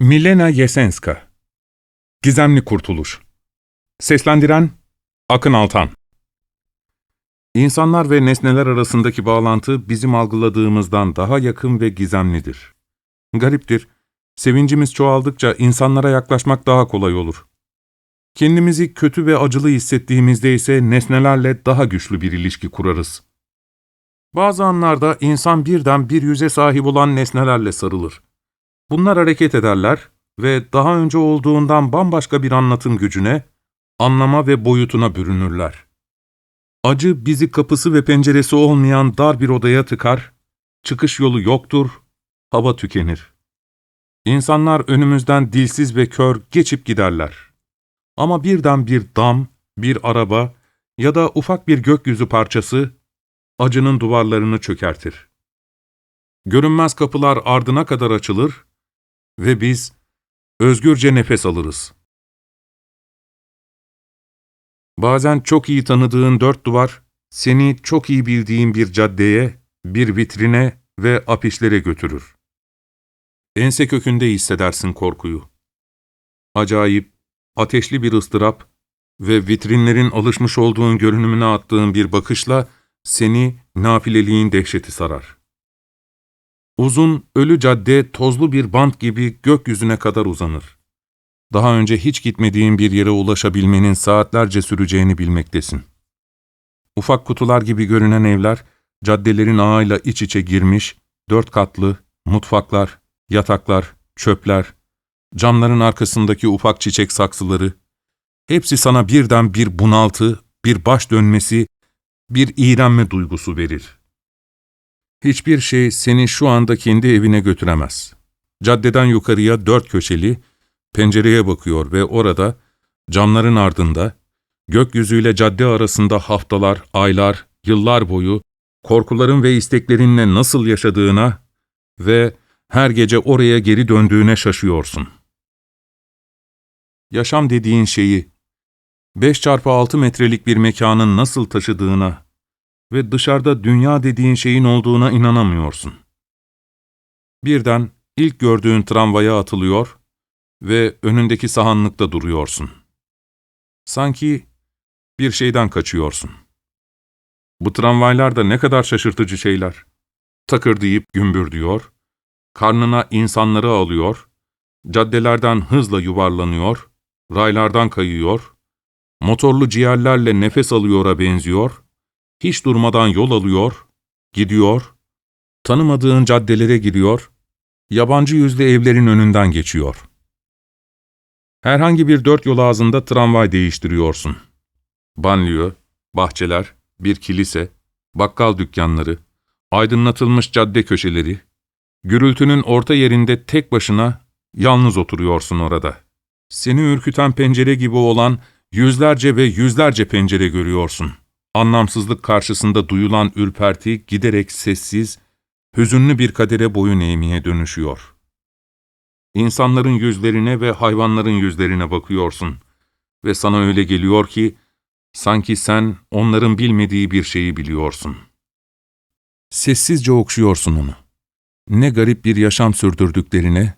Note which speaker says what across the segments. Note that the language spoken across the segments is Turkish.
Speaker 1: Milena Yesenska Gizemli Kurtuluş Seslendiren Akın Altan İnsanlar ve nesneler arasındaki bağlantı bizim algıladığımızdan daha yakın ve gizemlidir. Gariptir, sevincimiz çoğaldıkça insanlara yaklaşmak daha kolay olur. Kendimizi kötü ve acılı hissettiğimizde ise nesnelerle daha güçlü bir ilişki kurarız. Bazı anlarda insan birden bir yüze sahip olan nesnelerle sarılır. Bunlar hareket ederler ve daha önce olduğundan bambaşka bir anlatım gücüne, anlama ve boyutuna bürünürler. Acı bizi kapısı ve penceresi olmayan dar bir odaya tıkar, çıkış yolu yoktur, hava tükenir. İnsanlar önümüzden dilsiz ve kör geçip giderler. Ama birden bir dam, bir araba ya da ufak bir gökyüzü parçası acının duvarlarını çökertir. Görünmez kapılar ardına kadar açılır ve biz özgürce nefes alırız. Bazen çok iyi tanıdığın dört duvar, seni çok iyi bildiğin bir caddeye, bir vitrine ve afişlere götürür. Ense kökünde hissedersin korkuyu. Acayip, ateşli bir ıstırap ve vitrinlerin alışmış olduğun görünümüne attığın bir bakışla seni nafileliğin dehşeti sarar. Uzun, ölü cadde tozlu bir bant gibi gökyüzüne kadar uzanır. Daha önce hiç gitmediğin bir yere ulaşabilmenin saatlerce süreceğini bilmektesin. Ufak kutular gibi görünen evler, caddelerin ağıyla iç içe girmiş, dört katlı, mutfaklar, yataklar, çöpler, camların arkasındaki ufak çiçek saksıları, hepsi sana birden bir bunaltı, bir baş dönmesi, bir iğrenme duygusu verir. Hiçbir şey seni şu anda kendi evine götüremez. Caddeden yukarıya dört köşeli, pencereye bakıyor ve orada, camların ardında, gökyüzüyle cadde arasında haftalar, aylar, yıllar boyu, korkuların ve isteklerinle nasıl yaşadığına ve her gece oraya geri döndüğüne şaşıyorsun. Yaşam dediğin şeyi, 5 çarpı 6 metrelik bir mekanın nasıl taşıdığına ve dışarıda dünya dediğin şeyin olduğuna inanamıyorsun. Birden ilk gördüğün tramvaya atılıyor ve önündeki sahanlıkta duruyorsun. Sanki bir şeyden kaçıyorsun. Bu tramvaylar da ne kadar şaşırtıcı şeyler. Takır deyip gümbür diyor, karnına insanları alıyor, caddelerden hızla yuvarlanıyor, raylardan kayıyor, motorlu ciğerlerle nefes alıyora benziyor, hiç durmadan yol alıyor, gidiyor, tanımadığın caddelere giriyor, yabancı yüzlü evlerin önünden geçiyor. Herhangi bir dört yol ağzında tramvay değiştiriyorsun. Banliyö, bahçeler, bir kilise, bakkal dükkanları, aydınlatılmış cadde köşeleri, gürültünün orta yerinde tek başına yalnız oturuyorsun orada. Seni ürküten pencere gibi olan yüzlerce ve yüzlerce pencere görüyorsun. Anlamsızlık karşısında duyulan ürperti giderek sessiz, hüzünlü bir kadere boyun eğmeye dönüşüyor. İnsanların yüzlerine ve hayvanların yüzlerine bakıyorsun ve sana öyle geliyor ki, sanki sen onların bilmediği bir şeyi biliyorsun. Sessizce okşuyorsun onu. Ne garip bir yaşam sürdürdüklerine,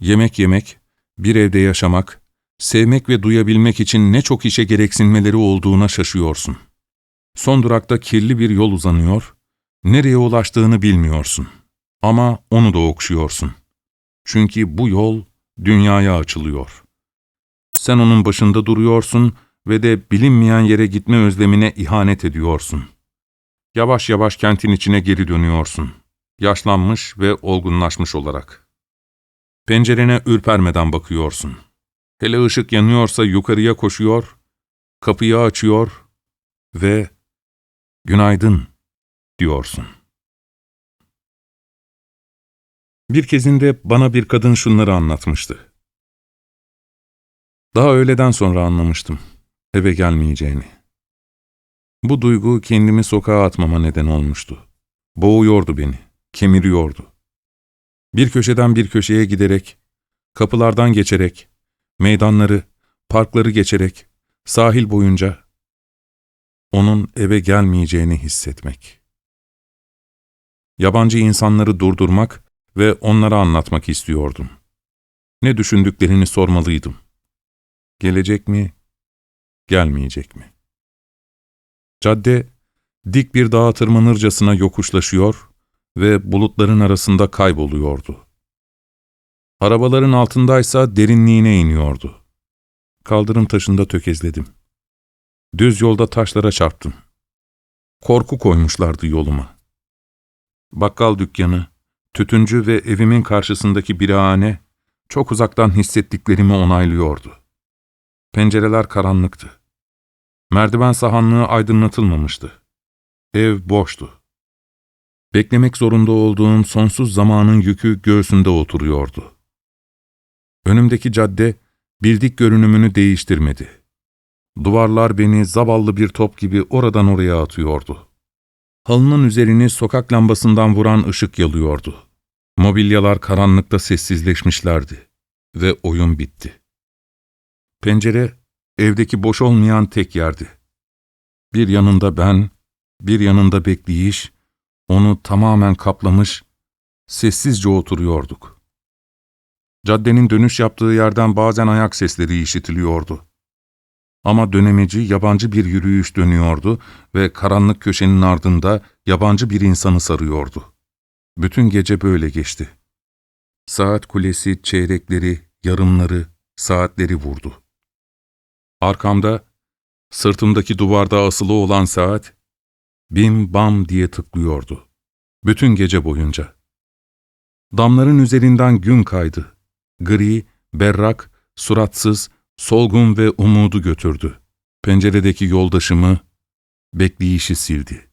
Speaker 1: yemek yemek, bir evde yaşamak, sevmek ve duyabilmek için ne çok işe gereksinmeleri olduğuna şaşıyorsun. Son durakta kirli bir yol uzanıyor, nereye ulaştığını bilmiyorsun. Ama onu da okşuyorsun. Çünkü bu yol dünyaya açılıyor. Sen onun başında duruyorsun ve de bilinmeyen yere gitme özlemine ihanet ediyorsun. Yavaş yavaş kentin içine geri dönüyorsun. Yaşlanmış ve olgunlaşmış olarak. Pencerene ürpermeden bakıyorsun. Hele ışık yanıyorsa yukarıya koşuyor, kapıyı açıyor ve ''Günaydın'' diyorsun. Bir kezinde bana bir kadın şunları anlatmıştı. Daha öğleden sonra anlamıştım eve gelmeyeceğini. Bu duygu kendimi sokağa atmama neden olmuştu. Boğuyordu beni, kemiriyordu. Bir köşeden bir köşeye giderek, kapılardan geçerek, meydanları, parkları geçerek, sahil boyunca onun eve gelmeyeceğini hissetmek. Yabancı insanları durdurmak ve onlara anlatmak istiyordum. Ne düşündüklerini sormalıydım. Gelecek mi, gelmeyecek mi? Cadde, dik bir dağa tırmanırcasına yokuşlaşıyor ve bulutların arasında kayboluyordu. Arabaların altındaysa derinliğine iniyordu. Kaldırım taşında tökezledim. Düz yolda taşlara çarptım. Korku koymuşlardı yoluma. Bakkal dükkanı, tütüncü ve evimin karşısındaki birahane çok uzaktan hissettiklerimi onaylıyordu. Pencereler karanlıktı. Merdiven sahanlığı aydınlatılmamıştı. Ev boştu. Beklemek zorunda olduğum sonsuz zamanın yükü göğsünde oturuyordu. Önümdeki cadde bildik görünümünü değiştirmedi. Duvarlar beni zavallı bir top gibi oradan oraya atıyordu. Halının üzerini sokak lambasından vuran ışık yalıyordu. Mobilyalar karanlıkta sessizleşmişlerdi ve oyun bitti. Pencere, evdeki boş olmayan tek yerdi. Bir yanında ben, bir yanında bekleyiş, onu tamamen kaplamış, sessizce oturuyorduk. Caddenin dönüş yaptığı yerden bazen ayak sesleri işitiliyordu. Ama dönemeci yabancı bir yürüyüş dönüyordu ve karanlık köşenin ardında yabancı bir insanı sarıyordu. Bütün gece böyle geçti. Saat kulesi çeyrekleri, yarımları, saatleri vurdu. Arkamda, sırtımdaki duvarda asılı olan saat, bim bam diye tıklıyordu. Bütün gece boyunca. Damların üzerinden gün kaydı. Gri, berrak, suratsız, solgun ve umudu götürdü. Penceredeki yoldaşımı, bekleyişi sildi.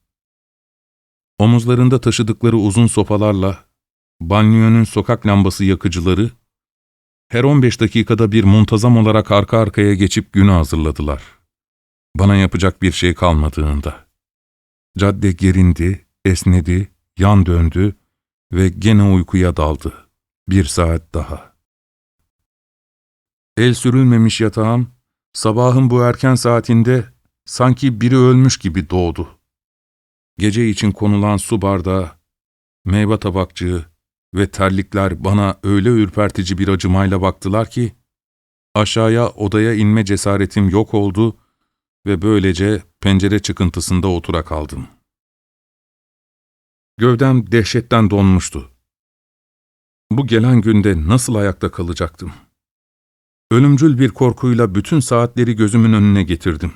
Speaker 1: Omuzlarında taşıdıkları uzun sopalarla, banyonun sokak lambası yakıcıları, her 15 dakikada bir muntazam olarak arka arkaya geçip günü hazırladılar. Bana yapacak bir şey kalmadığında. Cadde gerindi, esnedi, yan döndü ve gene uykuya daldı. Bir saat daha. El sürülmemiş yatağım, sabahın bu erken saatinde sanki biri ölmüş gibi doğdu. Gece için konulan su bardağı, meyve tabakçığı ve terlikler bana öyle ürpertici bir acımayla baktılar ki, aşağıya odaya inme cesaretim yok oldu ve böylece pencere çıkıntısında otura kaldım. Gövdem dehşetten donmuştu. Bu gelen günde nasıl ayakta kalacaktım? Ölümcül bir korkuyla bütün saatleri gözümün önüne getirdim.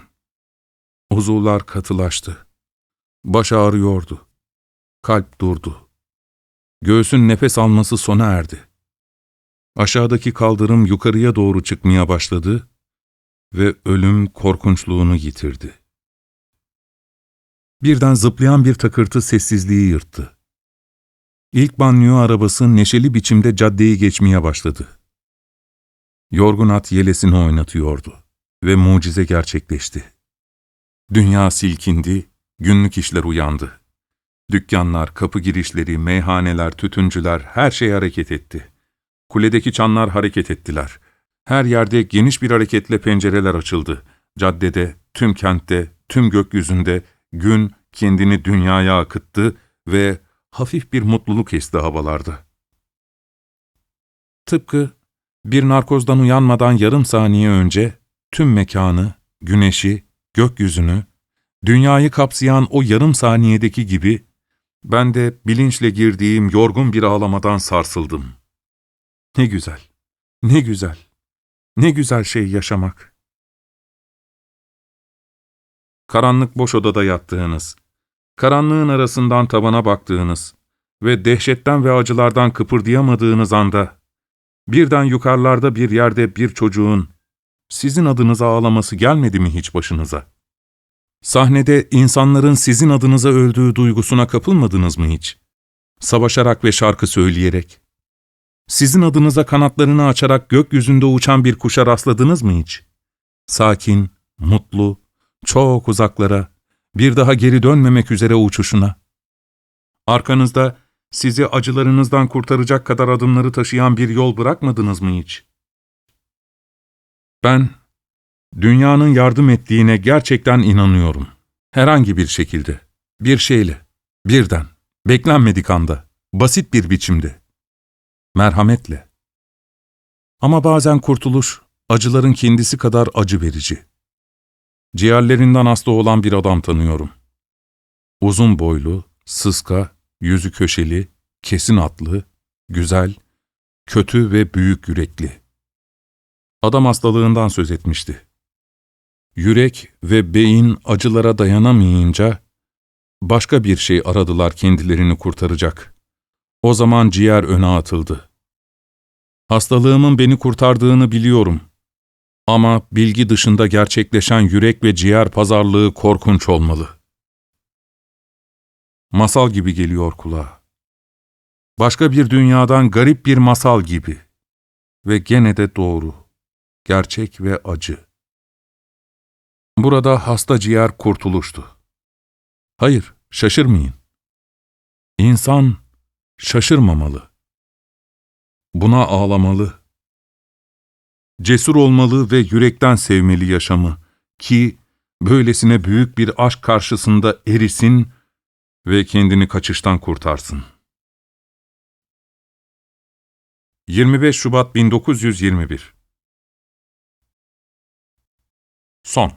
Speaker 1: Uzuvlar katılaştı. Baş ağrıyordu. Kalp durdu. Göğsün nefes alması sona erdi. Aşağıdaki kaldırım yukarıya doğru çıkmaya başladı ve ölüm korkunçluğunu yitirdi. Birden zıplayan bir takırtı sessizliği yırttı. İlk banyo arabası neşeli biçimde caddeyi geçmeye başladı. Yorgun at yelesini oynatıyordu ve mucize gerçekleşti. Dünya silkindi, günlük işler uyandı. Dükkanlar, kapı girişleri, meyhaneler, tütüncüler her şey hareket etti. Kuledeki çanlar hareket ettiler. Her yerde geniş bir hareketle pencereler açıldı. Caddede, tüm kentte, tüm gökyüzünde gün kendini dünyaya akıttı ve hafif bir mutluluk esti havalarda. Tıpkı bir narkozdan uyanmadan yarım saniye önce tüm mekanı, güneşi, gökyüzünü, dünyayı kapsayan o yarım saniyedeki gibi ben de bilinçle girdiğim yorgun bir ağlamadan sarsıldım. Ne güzel, ne güzel, ne güzel şey yaşamak. Karanlık boş odada yattığınız, karanlığın arasından tabana baktığınız ve dehşetten ve acılardan kıpırdayamadığınız anda, birden yukarılarda bir yerde bir çocuğun sizin adınıza ağlaması gelmedi mi hiç başınıza? Sahnede insanların sizin adınıza öldüğü duygusuna kapılmadınız mı hiç? Savaşarak ve şarkı söyleyerek. Sizin adınıza kanatlarını açarak gökyüzünde uçan bir kuşa rastladınız mı hiç? Sakin, mutlu, çok uzaklara, bir daha geri dönmemek üzere uçuşuna. Arkanızda sizi acılarınızdan kurtaracak kadar adımları taşıyan bir yol bırakmadınız mı hiç? Ben, dünyanın yardım ettiğine gerçekten inanıyorum. Herhangi bir şekilde, bir şeyle, birden, beklenmedik anda, basit bir biçimde, merhametle. Ama bazen kurtuluş, acıların kendisi kadar acı verici. Ciğerlerinden hasta olan bir adam tanıyorum. Uzun boylu, sıska, yüzü köşeli, kesin atlı, güzel, kötü ve büyük yürekli. Adam hastalığından söz etmişti. Yürek ve beyin acılara dayanamayınca başka bir şey aradılar kendilerini kurtaracak. O zaman ciğer öne atıldı. Hastalığımın beni kurtardığını biliyorum. Ama bilgi dışında gerçekleşen yürek ve ciğer pazarlığı korkunç olmalı. Masal gibi geliyor kulağa. Başka bir dünyadan garip bir masal gibi. Ve gene de doğru, gerçek ve acı. Burada hasta ciğer kurtuluştu. Hayır, şaşırmayın. İnsan şaşırmamalı. Buna ağlamalı. Cesur olmalı ve yürekten sevmeli yaşamı ki böylesine büyük bir aşk karşısında erisin ve kendini kaçıştan kurtarsın. 25 Şubat 1921 Son